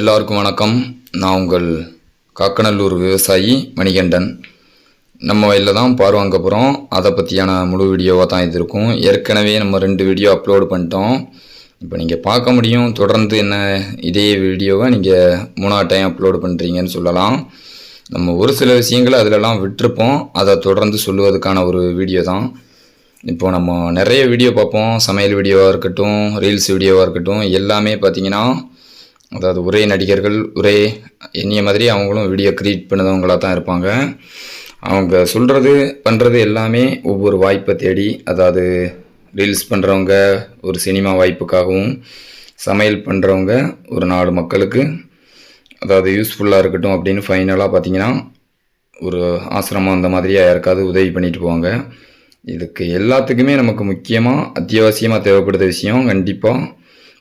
எல்லாருக்கும் வணக்கம். நான் உங்கள் காக்கநல்லூர் விவசாயி மணிகண்டன். நம்ம வயலில் தான் பார் வாங்க போகிறோம் அதை பற்றியான முழு வீடியோவாக தான் இது இருக்கும். ஏற்கனவே நம்ம ரெண்டு வீடியோ அப்லோடு பண்ணிட்டோம். இப்போ நீங்கள் பார்க்க முடியும். தொடர்ந்து என்ன இதே வீடியோவை நீங்கள் மூணாவது டைம் அப்லோடு பண்ணுறீங்கன்னு சொல்லலாம். நம்ம ஒரு சில விஷயங்களை அதிலலாம் விட்டுருப்போம். அதை தொடர்ந்து சொல்லுவதற்கான ஒரு வீடியோ தான். இப்போ நம்ம நிறைய வீடியோ பார்ப்போம். சமையல் வீடியோவாக இருக்கட்டும் ரீல்ஸ் வீடியோவாக இருக்கட்டும். எல்லாமே பார்த்தீங்கன்னா அதாவது ஒரே நடிகர்கள் ஒரே என்னைய மாதிரி அவங்களும் வீடியோ க்ரியேட் பண்ணதவங்களாக தான் இருப்பாங்க. அவங்க சொல்கிறது பண்ணுறது எல்லாமே ஒவ்வொரு வாய்ப்பை தேடி அதாவது ரீல்ஸ் பண்ணுறவங்க ஒரு சினிமா வாய்ப்புக்காகவும் சமையல் பண்ணுறவங்க ஒரு நாடு மக்களுக்கு அதாவது யூஸ்ஃபுல்லாக இருக்கட்டும் அப்படின்னு ஃபைனலாக பார்த்தீங்கன்னா ஒரு ஆசிரமம் அந்த மாதிரியாக யாருக்காவது உதவி பண்ணிட்டு போவாங்க. இதுக்கு எல்லாத்துக்குமே நமக்கு முக்கியமாக அத்தியாவசியமாக தேவைப்படுற விஷயம் கண்டிப்பாக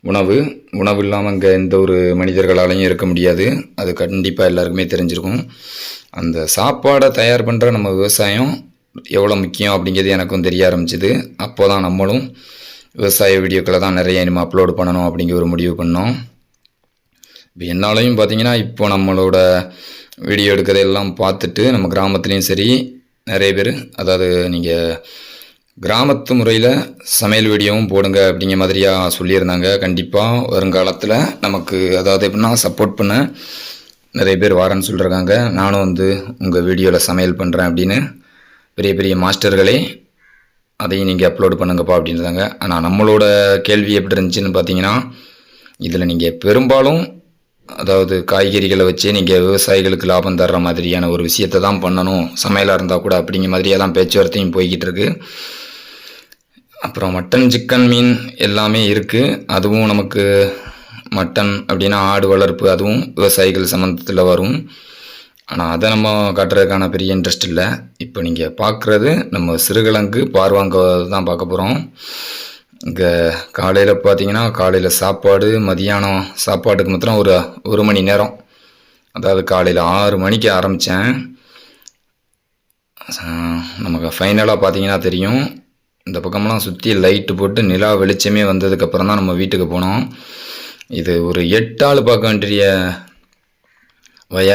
உணவு உணவு இல்லாமல் இங்கே எந்த ஒரு மனிதர்களாலையும் இருக்க முடியாது. அது கண்டிப்பாக எல்லாருக்குமே தெரிஞ்சிருக்கும். அந்த சாப்பாடை தயார் பண்ணுற நம்ம விவசாயம் எவ்வளோ முக்கியம் அப்படிங்கிறது எனக்கும் தெரிய ஆரம்பிச்சிது. அப்போ தான் நம்மளும் விவசாய வீடியோக்களை தான் நிறைய இனிமேல் அப்லோடு பண்ணணும் அப்படிங்கிற ஒரு முடிவு பண்ணோம். இப்போ என்னாலையும் பார்த்தீங்கன்னா இப்போ நம்மளோட வீடியோ எடுக்கிறதெல்லாம் பார்த்துட்டு நம்ம கிராமத்துலேயும் சரி நிறைய பேர் அதாவது நீங்கள் கிராமத்து முறையில் சமையல் வீடியோவும் போடுங்க அப்படிங்கிற மாதிரியாக சொல்லியிருந்தாங்க. கண்டிப்பாக வருங்காலத்தில் நமக்கு அதாவது எப்படின்னா சப்போர்ட் பண்ண நிறைய பேர் வாரன்னு சொல்லியிருக்காங்க நானும் வந்து உங்கள் வீடியோவில் சமையல் பண்ணுறேன் அப்படின்னு பெரிய பெரிய மாஸ்டர்களே அதையும் நீங்கள் அப்லோடு பண்ணுங்கப்பா அப்படின்றாங்க ஆனால் நம்மளோட கேள்வி எப்படி இருந்துச்சுன்னு பார்த்தீங்கன்னா இதில் நீங்கள் பெரும்பாலும் அதாவது காய்கறிகளை வச்சே நீங்கள் விவசாயிகளுக்கு லாபம் தர்ற மாதிரியான ஒரு விஷயத்தை தான் பண்ணணும். சமையலாக இருந்தால் கூட அப்படிங்கிற மாதிரியே தான் பேச்சுவார்த்தையும் போய்கிட்டு இருக்குது அப்புறம் மட்டன் சிக்கன் மீன் எல்லாமே இருக்குது அதுவும் நமக்கு மட்டன் அப்படின்னா ஆடு வளர்ப்பு அதுவும் விவசாயிகள் சம்மந்தத்தில் வரும். ஆனால் அதை நம்ம காட்டுறதுக்கான பெரிய இன்ட்ரெஸ்ட் இல்லை. இப்போ நீங்கள் பார்க்குறது நம்ம சிறுகிழங்கு பார்வாங்க தான் பார்க்க போகிறோம் இங்கே காலையில் பார்த்தீங்கன்னா காலையில் சாப்பாடு மதியானம் சாப்பாட்டுக்கு மாத்திரம் ஒரு ஒரு மணி நேரம். அதாவது காலையில் ஆறு மணிக்கு ஆரம்பித்தேன் நமக்கு ஃபைனலாக பார்த்தீங்கன்னா தெரியும். இந்த பக்கமெல்லாம் சுற்றி லைட்டு போட்டு நிலா வெளிச்சமே வந்ததுக்கப்புறம் தான் நம்ம வீட்டுக்கு போனோம். இது ஒரு எட்டு ஆள் பார்க்க வேண்டிய வய.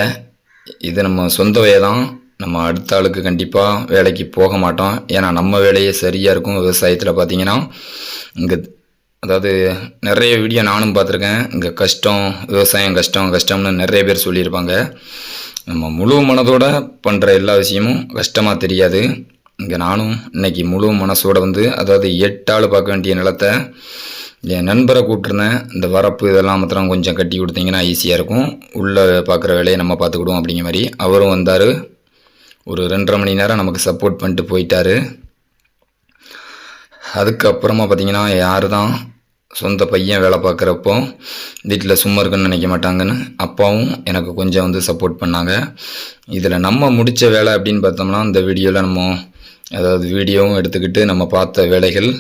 இது நம்ம சொந்த வய தான் நம்ம அடுத்த ஆளுக்கு கண்டிப்பாக வேலைக்கு போக மாட்டோம். ஏன்னா நம்ம வேலையே சரியாக இருக்கும் விவசாயத்தில் பார்த்தீங்கன்னா இங்கே அதாவது நிறைய வீடியோ நானும் பார்த்துருக்கேன். இங்கே கஷ்டம் விவசாயம் கஷ்டம் கஷ்டம்னு நிறைய பேர் சொல்லியிருப்பாங்க. நம்ம முழு மனதோடு பண்ணுற எல்லா விஷயமும் கஷ்டமாக தெரியாது. இங்கே நானும் இன்னைக்கு முழு மனசோட வந்து அதாவது எட்டு ஆள் பார்க்க வேண்டிய நிலத்தை என் நண்பரை கூப்பிட்டுருந்தேன். இந்த வரப்பு இதெல்லாம் மாத்திரம் கொஞ்சம் கட்டி கொடுத்தீங்கன்னா ஈஸியாக இருக்கும். உள்ளே பார்க்குற வேலையை நம்ம பார்த்துக்கிடுவோம் அப்படிங்கிற மாதிரி. அவரும் வந்தார். ஒரு ரெண்டரை மணி நேரம் நமக்கு சப்போர்ட் பண்ணிட்டு போயிட்டாரு. அதுக்கப்புறமா பார்த்தீங்கன்னா யார் தான் சொந்த பையன் வேலை பார்க்குறப்போ வீட்டில் சும்மா இருக்குன்னு நினைக்க மாட்டாங்கன்னு அப்பாவும் எனக்கு கொஞ்சம் வந்து சப்போர்ட் பண்ணாங்க. இதில் நம்ம முடித்த வேலை அப்படின்னு பார்த்தோம்னா இந்த வீடியோவில் நம்ம அதாவது வீடியோவும் எடுத்துக்கிட்டு நம்ம பார்த்த வேலைகள்.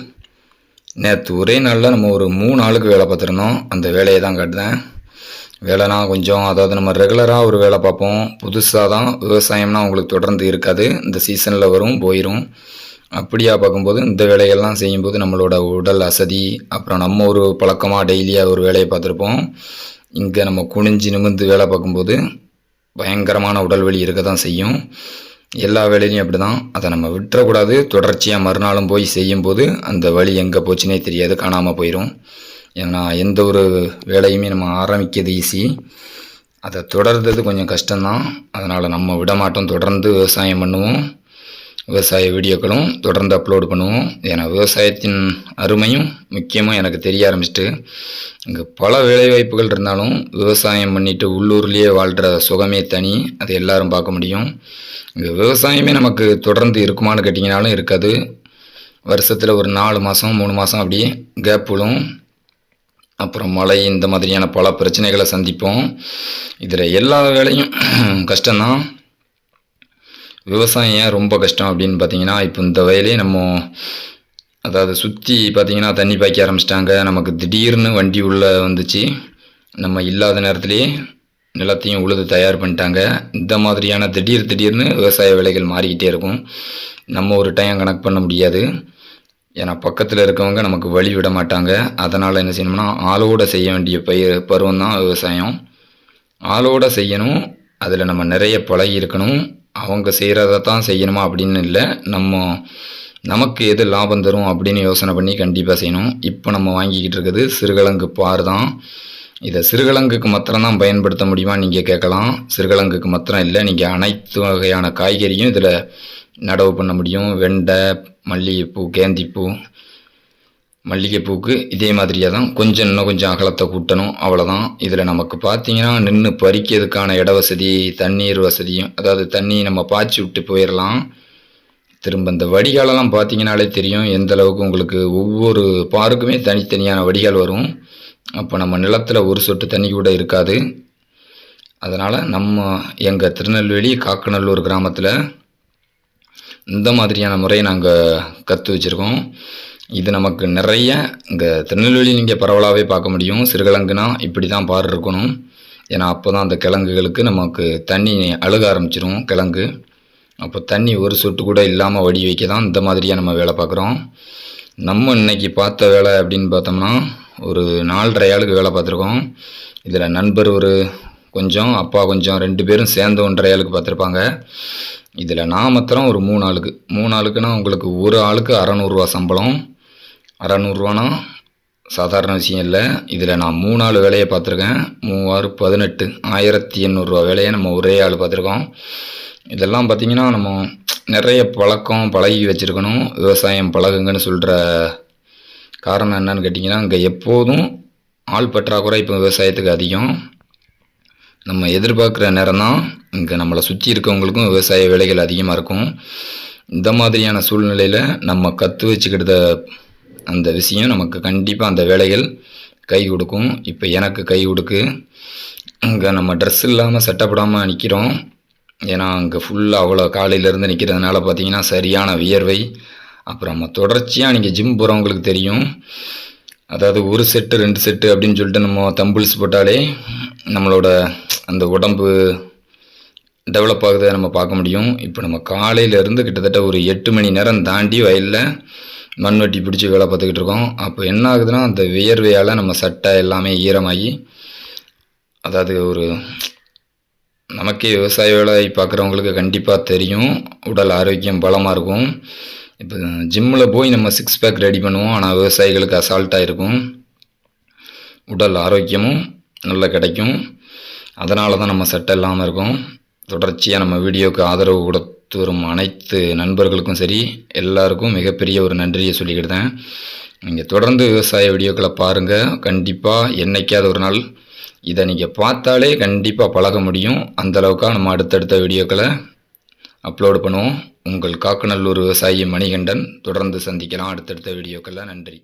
நேற்று ஒரே நாளில் நம்ம ஒரு மூணு ஆளுக்கு வேலை பார்த்துருந்தோம். அந்த வேலையை தான் காட்டுதேன் வேலைனா கொஞ்சம் அதாவது நம்ம ரெகுலராக ஒரு வேலை பார்ப்போம். புதுசாக தான் விவசாயம்னா உங்களுக்கு தொடர்ந்து இருக்காது. இந்த சீசனில் வரும் போயிடும் அப்படியா பார்க்கும்போது இந்த வேலைகள்லாம் செய்யும்போது நம்மளோட உடல் அசதி அப்புறம் நம்ம ஒரு பழக்கமாக டெய்லியாக ஒரு வேலையை பார்த்துருப்போம். இங்கே நம்ம குனிஞ்சு நிமிர்ந்து வேலை பார்க்கும்போது பயங்கரமான உடல் வலி இருக்க தான் செய்யும். எல்லா வேலையிலையும் அப்படி தான் அதை நம்ம விட்டுறக்கூடாது. தொடர்ச்சியாக மறுநாளும் போய் செய்யும்போது அந்த வழி எங்கே போச்சுனே தெரியாது. காணாமல் போயிடும் ஏன்னா எந்த ஒரு வேலையுமே நம்ம ஆரம்பிக்கிறது ஈஸி அதை தொடர்றது கொஞ்சம் கஷ்டம்தான். அதனால் நம்ம விட மாட்டோம் தொடர்ந்து விவசாயம் பண்ணுவோம். விவசாய வீடியோக்களும் தொடர்ந்து அப்லோடு பண்ணுவோம். ஏன்னா விவசாயத்தின் அருமையும் முக்கியமாக எனக்கு தெரிய ஆரம்பிச்சிட்டு இங்கே பல வேலைவாய்ப்புகள் இருந்தாலும் விவசாயம் பண்ணிட்டு உள்ளூர்லேயே வாழ்கிற சுகமே தனி. அதை எல்லாரும் பார்க்க முடியும். இங்கே விவசாயமே நமக்கு தொடர்ந்து இருக்குமான்னு கேட்டிங்கனாலும் இருக்காது. வருஷத்தில் ஒரு நாலு மாதம் மூணு மாதம் அப்படியே கேப் விழும். அப்புறம் மழை இந்த மாதிரியான பல பிரச்சனைகளை சந்திப்போம். இதில் எல்லா வேலையும் கஷ்டம்தான். விவசாயம் ஏன் ரொம்ப கஷ்டம் அப்படின்னு பார்த்தீங்கன்னா இப்போ இந்த வயலே நம்ம அதாவது சுற்றி பார்த்தீங்கன்னா தண்ணி பாய்க்க ஆரம்பிச்சிட்டாங்க. நமக்கு திடீர்னு வண்டி உள்ளே வந்துச்சு. நம்ம இல்லாத நேரத்துலேயே நிலத்தையும் உழுது தயார் பண்ணிட்டாங்க. இந்த மாதிரியான திடீர் திடீர்னு விவசாய விலைகள் மாறிக்கிட்டே இருக்கும். நம்ம ஒரு டைம் கணக்கு பண்ண முடியாது. ஏன்னா பக்கத்தில் இருக்கவங்க நமக்கு வழி விட மாட்டாங்க. அதனால் என்ன செய்யணும்னா ஆளோட செய்ய வேண்டிய பயிர் பருவம் தான் விவசாயம். ஆளோட செய்யணும். அதில் நம்ம நிறைய பழகி இருக்கணும். அவங்க செய்கிறத தான் செய்யணுமா அப்படின்னு இல்லை. நம்ம நமக்கு எது லாபம் தரும் அப்படின்னு யோசனை பண்ணி கண்டிப்பாக செய்யணும். இப்போ நம்ம வாங்கிக்கிட்டு இருக்குது சிறுகலங்கு பார் தான். இதை சிறுகிழங்குக்கு மாத்திரம்தான் பயன்படுத்த முடியுமா நீங்கள் கேட்கலாம். சிறுகலங்குக்கு மாத்திரம் இல்லை நீங்கள் அனைத்து வகையான காய்கறியும் இதில் நடவு பண்ண முடியும். வெண்டை மல்லிகைப்பூ கேந்திப்பூ மல்லிகைப்பூக்கு இதே மாதிரியே தான் கொஞ்சம் இன்னும் கொஞ்சம் அகலத்தை கூட்டணும் அவ்வளோதான் இதில் நமக்கு பார்த்தீங்கன்னா நின்று பறிக்கிறதுக்கான இட வசதி தண்ணீர் வசதியும் அதாவது தண்ணி நம்ம பாய்ச்சி விட்டு போயிடலாம் திரும்ப இந்த வடிகாலெல்லாம் பார்த்தீங்கனாலே தெரியும் எந்த அளவுக்கு உங்களுக்கு ஒவ்வொரு பாருக்குமே தனித்தனியான வடிகால் வரும். அப்போ நம்ம நிலத்தில் ஒரு சொட்டு தண்ணி கூட இருக்காது. அதனால் நம்ம எங்கள் திருநெல்வேலி காக்கநல்லூர் கிராமத்தில் இந்த மாதிரியான முறையை நாங்கள் கற்று வச்சுருக்கோம். இது நமக்கு நிறைய இங்கே திருநெல்வேலி நீங்கள் பரவலாகவே பார்க்க முடியும். சிறுகிழங்குனா இப்படி தான் பார் இருக்கணும். ஏன்னா அப்போ தான் அந்த கிழங்குகளுக்கு நமக்கு தண்ணி அழுக ஆரம்பிச்சிடும் கிழங்கு. அப்போ தண்ணி ஒரு சொட்டு கூட இல்லாமல் வடி வைக்க தான் இந்த மாதிரியாக நம்ம வேலை பார்க்குறோம். நம்ம இன்னைக்கு பார்த்த வேலை அப்படின்னு பார்த்தோம்னா ஒரு நாலரை ஆளுக்கு வேலை பார்த்துருக்கோம். இதில் நண்பர் ஒரு கொஞ்சம் அப்பா கொஞ்சம் ரெண்டு பேரும் சேர்ந்து ஒன்றரை ஆளுக்கு பார்த்துருப்பாங்க. இதில் நான் மாத்திரம் ஒரு மூணு ஆளுக்கு. மூணு ஆளுக்குன்னா உங்களுக்கு ஒரு ஆளுக்கு அறநூறுவா சம்பளம். அறநூறுவானா சாதாரண விஷயம் இல்லை. இதில் நான் மூணு ஆள் வேலையை பார்த்துருக்கேன். மூவாறு பதினெட்டு. ஆயிரத்தி எண்ணூறுரூவா வேலையை நம்ம ஒரே ஆள் பார்த்துருக்கோம். இதெல்லாம் பார்த்திங்கன்னா நம்ம நிறைய பழக்கம் பழகி வச்சுருக்கணும். விவசாயம் பழகுங்கன்னு சொல்கிற காரணம் என்னன்னு கேட்டிங்கன்னா இங்கே எப்போதும் ஆள் பற்றாக்குறை இப்போ விவசாயத்துக்கு அதிகம். நம்ம எதிர்பார்க்குற நேரம் தான் இங்கே நம்மளை சுற்றி இருக்கவங்களுக்கும் விவசாய வேலைகள் அதிகமாக இருக்கும். இந்த மாதிரியான சூழ்நிலையில் நம்ம கற்று வச்சுக்கிட்ட அந்த விஷயம் நமக்கு கண்டிப்பாக அந்த வேலைகள் கை கொடுக்கும். இப்போ எனக்கு கை கொடுக்கு. இங்கே நம்ம ட்ரெஸ் இல்லாமல் செட்டப்படாமல் நிற்கிறோம் ஏன்னா அங்கே ஃபுல்லாக அவ்வளோ காலையிலேருந்து நிற்கிறதுனால பார்த்தீங்கன்னா சரியான வியர்வை. அப்புறம் நம்ம தொடர்ச்சியாக நீங்கள் ஜிம் போகிறவங்களுக்கு தெரியும். அதாவது ஒரு செட்டு ரெண்டு செட்டு அப்படின்னு சொல்லிட்டு நம்ம தம்பிள்ஸ் போட்டாலே நம்மளோட அந்த உடம்பு டெவலப் ஆகுதை நம்ம பார்க்க முடியும். இப்போ நம்ம காலையிலேருந்து கிட்டத்தட்ட ஒரு எட்டு மணி நேரம் தாண்டி வயலில் மண்வெட்டி பிடிச்சி வேலை பார்த்துக்கிட்டு இருக்கோம். அப்போ என்ன ஆகுதுன்னா அந்த வியர்வையால் நம்ம சட்டை எல்லாமே ஈரமாகி அதாவது ஒரு நமக்கே விவசாய வேலை பார்க்குறவங்களுக்கு கண்டிப்பாக தெரியும். உடல் ஆரோக்கியம் பலமாக இருக்கும். இப்போ ஜிம்மில் போய் நம்ம சிக்ஸ் பேக் ரெடி பண்ணுவோம். ஆனால் விவசாயிகளுக்கு அசால்ட்டாக இருக்கும் உடல் ஆரோக்கியமும் நல்லா கிடைக்கும். அதனால தான் நம்ம சட்டை இல்லாமல் இருக்கும். தொடர்ச்சியாக நம்ம வீடியோவுக்கு ஆதரவு கொடு பார்த்து வரும் அனைத்து நண்பர்களுக்கும் சரி எல்லாருக்கும் மிகப்பெரிய ஒரு நன்றியை சொல்லிக்கிட்டேன். நீங்கள் தொடர்ந்து விவசாய வீடியோக்களை பாருங்கள் கண்டிப்பாக என்னைக்காவது ஒரு நாள் இதை நீங்கள் பார்த்தாலே கண்டிப்பாக பழக முடியும். அந்தளவுக்காக நம்ம அடுத்தடுத்த வீடியோக்களை அப்லோடு பண்ணுவோம். உங்கள் காக்கநல்லூர் விவசாயி மணிகண்டன் தொடர்ந்து சந்திக்கலாம். அடுத்தடுத்த வீடியோக்களில் நன்றி.